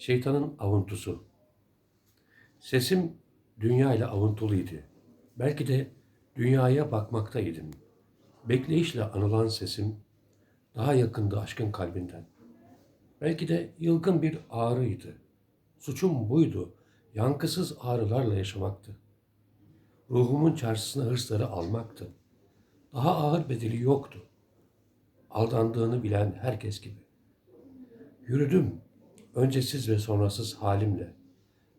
Şeytanın avuntusu. Sesim dünya ile avuntuluydu. Belki de dünyaya bakmaktaydım. Bekleyişle anılan sesim daha yakındı aşkın kalbinden. Belki de yılgın bir ağrıydı. Suçum buydu. Yankısız ağrılarla yaşamaktı. Ruhumun çarşısına hırsları almaktı. Daha ağır bedeli yoktu. Aldandığını bilen herkes gibi. Yürüdüm öncesiz ve sonrasız halimle.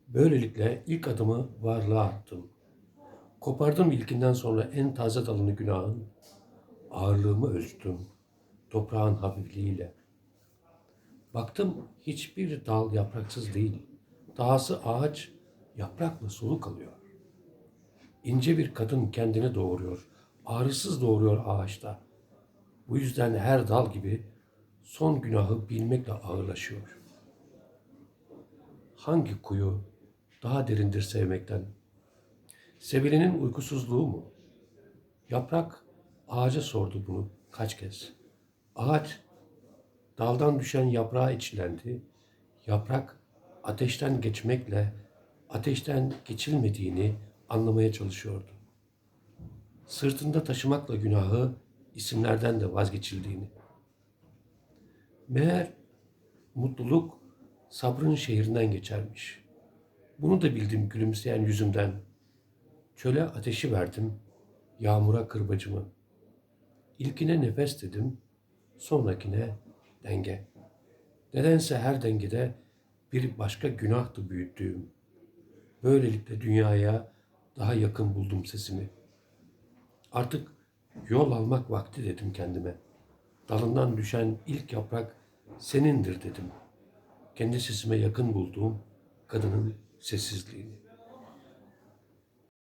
Böylelikle ilk adımı varlığa attım. Kopardım ilkinden sonra en taze dalını günahın. Ağırlığımı ölçtüm toprağın hafifliğiyle. Baktım hiçbir dal yapraksız değil. Dahası ağaç yaprakla soluk alıyor. İnce bir kadın kendini doğuruyor. Ağrısız doğuruyor ağaçta. Bu yüzden her dal gibi son günahı bilmekle ağırlaşıyor. Hangi kuyu daha derindir sevmekten? Sevilenin uykusuzluğu mu? Yaprak ağaca sordu bunu kaç kez. Ağaç daldan düşen yaprağa içlendi. Yaprak ateşten geçmekle ateşten geçilmediğini anlamaya çalışıyordu. Sırtında taşımakla günahı isimlerden de vazgeçildiğini. Meğer mutluluk sabrın şehrinden geçermiş. Bunu da bildim gülümseyen yüzümden. Çöle ateşi verdim, yağmura kırbacımı. İlkine nefes dedim, sonrakine denge. Nedense her dengede bir başka günahtı büyüttüğüm. Böylelikle dünyaya daha yakın buldum sesimi. Artık yol almak vakti dedim kendime. Dalından düşen ilk yaprak senindir dedim. Kendi sesime yakın bulduğum kadının sessizliğini.